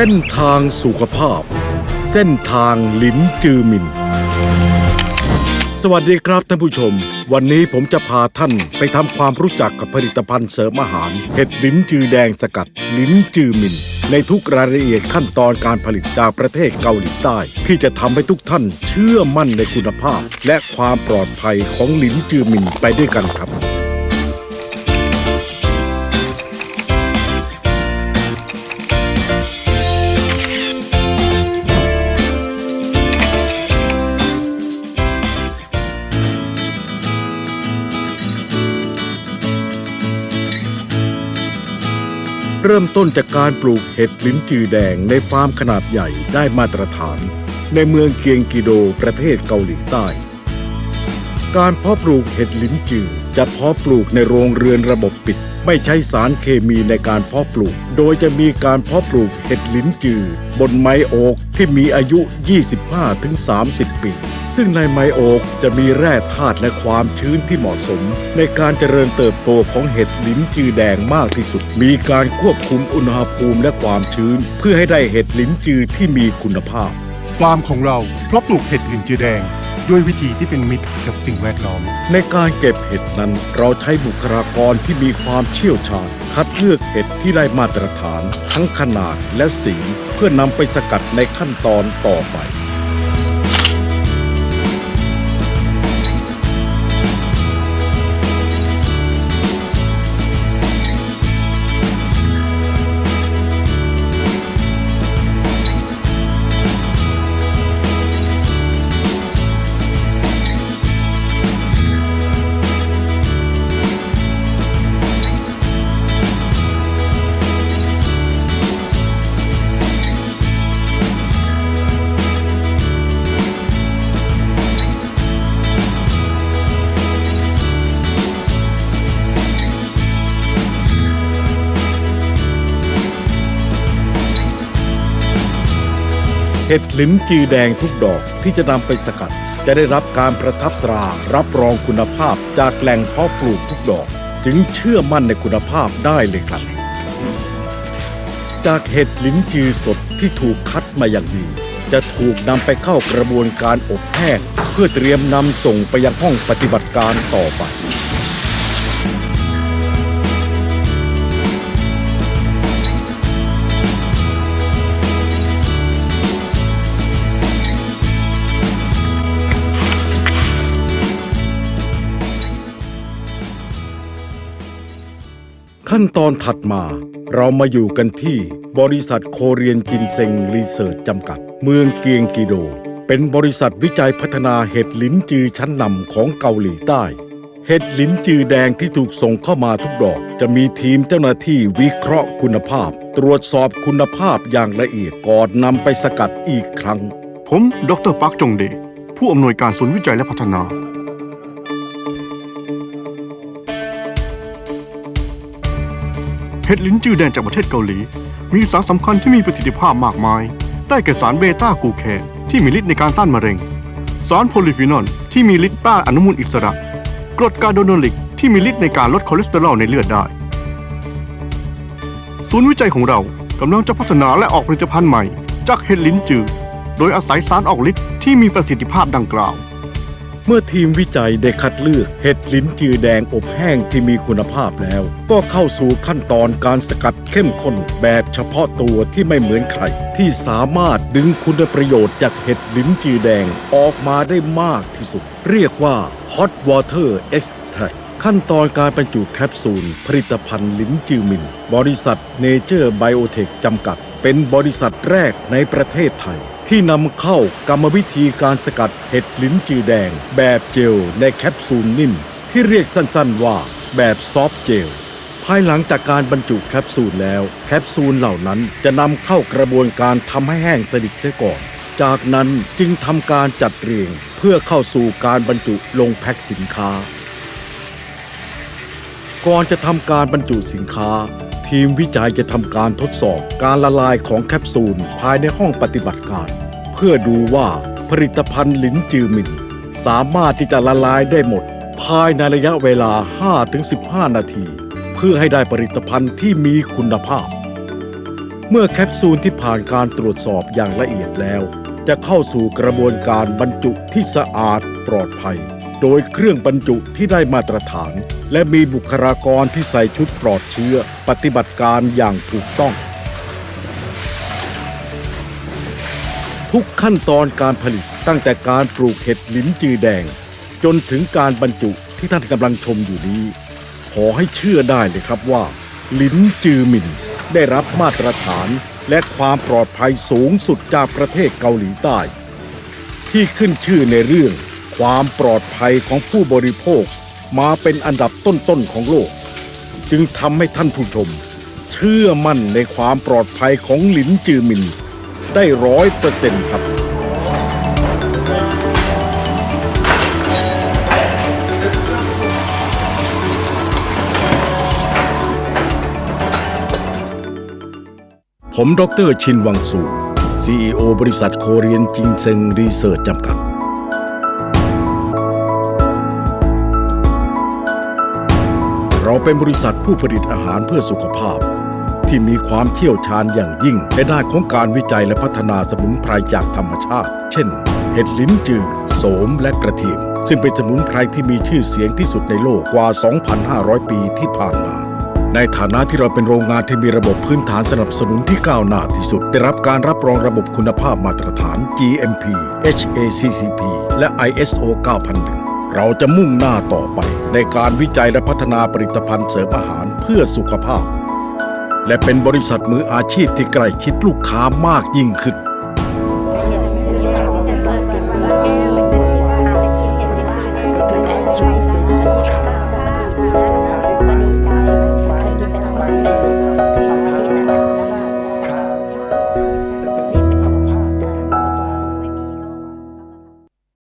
เส้นทางสุขภาพ เส้นทางลิ้นจือมิน สวัสดีครับท่านผู้ชม วันนี้ผมจะพาท่านไปทำความรู้จักกับผลิตภัณฑ์เสริมอาหารเห็ดลิ้นจือแดงสกัด ลิ้นจือมิน ในทุกรายละเอียดขั้นตอนการผลิตจากประเทศเกาหลีใต้ ที่จะทำให้ทุกท่านเชื่อมั่นในคุณภาพ และความปลอดภัยของลิ้นจือมินไปด้วยกันครับ เริ่มต้นจากการปลูกเห็ดลิ้นจือแดงในฟาร์มขนาดใหญ่ได้มาตรฐาน ในเมืองเกียงกิโดประเทศเกาหลีใต้ การเพาะปลูกเห็ดลิ้นจือจะเพาะปลูกในโรงเรือนระบบปิด ไม่ใช้สารเคมีในการเพาะปลูก โดยจะมีการเพาะปลูกเห็ดลิ้นจือบนไม้โอกที่มีอายุ 25-30 ปี ซึ่งในไม้โอกจะมีแร่ธาตุและความชื้นที่เหมาะสม ในการเจริญเติบโตของเห็ดลิ้นจือแดงมากที่สุด มีการควบคุมอุณหภูมิและความชื้น เพื่อให้ได้เห็ดลิ้นจือที่มีคุณภาพ ฟาร์มของเราเพราะปลูกเห็ดลินจือแดง ด้วยวิธีที่เป็นมิตรกับสิ่งแวดล้อม ในการเก็บเห็ดนั้นเราใช้บุคลากรที่มีความเชี่ยวชาญ คัดเลือกเห็ดที่ได้มาตรฐาน ทั้งขนาดและสีเพื่อนำไปสกัดในขั้นตอนต่อไป เห็ดลิ้นจือแดงทุกดอกที่จะนำไปสกัด จะได้รับการประทับตรารับรองคุณภาพจากแหล่งเพาะปลูกทุกดอก จึงเชื่อมั่นในคุณภาพได้เลยครับ จากเห็ดลิ้นจือสดที่ถูกคัดมาอย่างดี จะถูกนำไปเข้ากระบวนการอบแห้งเพื่อเตรียมนำส่งไปยังห้องปฏิบัติการต่อไป ขั้นตอนถัดมาเรามาอยู่กันที่บริษัทโคเรียนกินเซงรีเสิร์ชจำกัด เมืองเกียงกิโด เป็นบริษัทวิจัยพัฒนาเห็ดลิ้นจือชั้นนำของเกาหลีใต้ เห็ดลิ้นจือแดงที่ถูกส่งเข้ามาทุกดอก จะมีทีมเจ้าหน้าที่วิเคราะห์คุณภาพ ตรวจสอบคุณภาพอย่างละเอียดก่อนนำไปสกัดอีกครั้ง ผม ดรปักจงเด ผู้อำนวยการศูนย์วิจัยและพัฒนา เห็ดลิ้นจือแดงจากประเทศเกาหลี มีสารสำคัญที่มีประสิทธิภาพมากมาย ได้แก่สารเบต้ากูแคนที่มีฤทธิ์ในการต้านมะเร็ง สารโพลิฟีนอลที่มีฤทธิ์ต้านอนุมูลอิสระ กรดกาโดโนลิกที่มีฤทธิ์ในการลดคอเลสเตอรอลในเลือดได้ ศูนย์วิจัยของเรากำลังจะพัฒนาและออกผลิตภัณฑ์ใหม่ จากเห็ดลิ้นจือ โดยอาศัยสารออกฤทธิ์ที่มีประสิทธิภาพดังกล่าว เมื่อทีมวิจัยได้คัดเลือกเห็ดลิ้นจือแดงอบแห้งที่มีคุณภาพแล้ว ก็เข้าสู่ขั้นตอนการสกัดเข้มข้นแบบเฉพาะตัวที่ไม่เหมือนใคร ที่สามารถดึงคุณประโยชน์จากเห็ดลิ้นจือแดงออกมาได้มากที่สุด เรียกว่า hot water extract ขั้นตอนการบรรจุแคปซูล ผลิตภัณฑ์ลิ้นจือมิน บริษัทเนเจอร์ไบโอเทคจำกัด เป็นบริษัทแรกในประเทศไทย ที่นำเข้ากรรมวิธีการสกัดเห็ดลิ้นจือแดง แบบเจลในแคปซูลนิ่ม ที่เรียกสั้นๆว่าแบบซอฟต์เจล ภายหลังจากการบรรจุแคปซูลแล้ว แคปซูลเหล่านั้นจะนำเข้ากระบวนการทำให้แห้งสนิทเสียก่อน จากนั้นจึงทำการจัดเรียง เพื่อเข้าสู่การบรรจุลงแพ็คสินค้า ก่อนจะทำการบรรจุสินค้า ทีมวิจัยจะทำการทดสอบการละลายของแคปซูลภายในห้องปฏิบัติการ เพื่อดูว่าผลิตภัณฑ์ลินจือมิน สามารถที่จะละลายได้หมด ภายในระยะเวลา 5-15 นาที เพื่อให้ได้ผลิตภัณฑ์ที่มีคุณภาพ เมื่อแคปซูลที่ผ่านการตรวจสอบอย่างละเอียดแล้ว จะเข้าสู่กระบวนการบรรจุที่สะอาดปลอดภัย โดยเครื่องบรรจุที่ได้มาตรฐาน และมีบุคลากรที่ใส่ชุดปลอดเชื้อปฏิบัติการอย่างถูกต้อง ทุกขั้นตอนการผลิตตั้งแต่การปลูกเห็ดลิ้นจือแดง จนถึงการบรรจุที่ท่านกำลังชมอยู่นี้ ขอให้เชื่อได้เลยครับว่า ลิ้นจือหมินได้รับมาตรฐานและความปลอดภัยสูงสุดจากประเทศเกาหลีใต้ ที่ขึ้นชื่อในเรื่อง ความปลอดภัยของผู้บริโภคมาเป็นอันดับต้นๆของโลก จึงทำให้ท่านผู้ชม เชื่อมั่นในความปลอดภัยของหลินจือมิน ได้ร้อยเปอร์เซ็นต์ครับ ผมดรชินวังสู CEO บริษัทโคเรียนจิงเซงรีเสิร์ชจำกัด เป็นบริษัทผู้ผลิตอาหารเพื่อสุขภาพ ที่มีความเชี่ยวชาญอย่างยิ่งในด้านของการวิจัยและพัฒนาสมุนไพรจากธรรมชาติ เช่น เห็ดลิ้นจือโสมและกระเทียมซึ่งเป็นสมุนไพรที่มีชื่อเสียงที่สุดในโลกกว่า 2,500 ปีที่ผ่านมา ในฐานะที่เราเป็นโรงงานที่มีระบบพื้นฐานสนับสนุนที่ก้าวหน้าที่สุด ได้รับการรับรองระบบคุณภาพมาตรฐาน GMP HACCP และ ISO 9001 เราจะมุ่งหน้าต่อไปในการวิจัยและพัฒนาผลิตภัณฑ์เสริมอาหารเพื่อสุขภาพ และเป็นบริษัทมืออาชีพที่ใกล้ชิดลูกค้ามากยิ่งขึ้น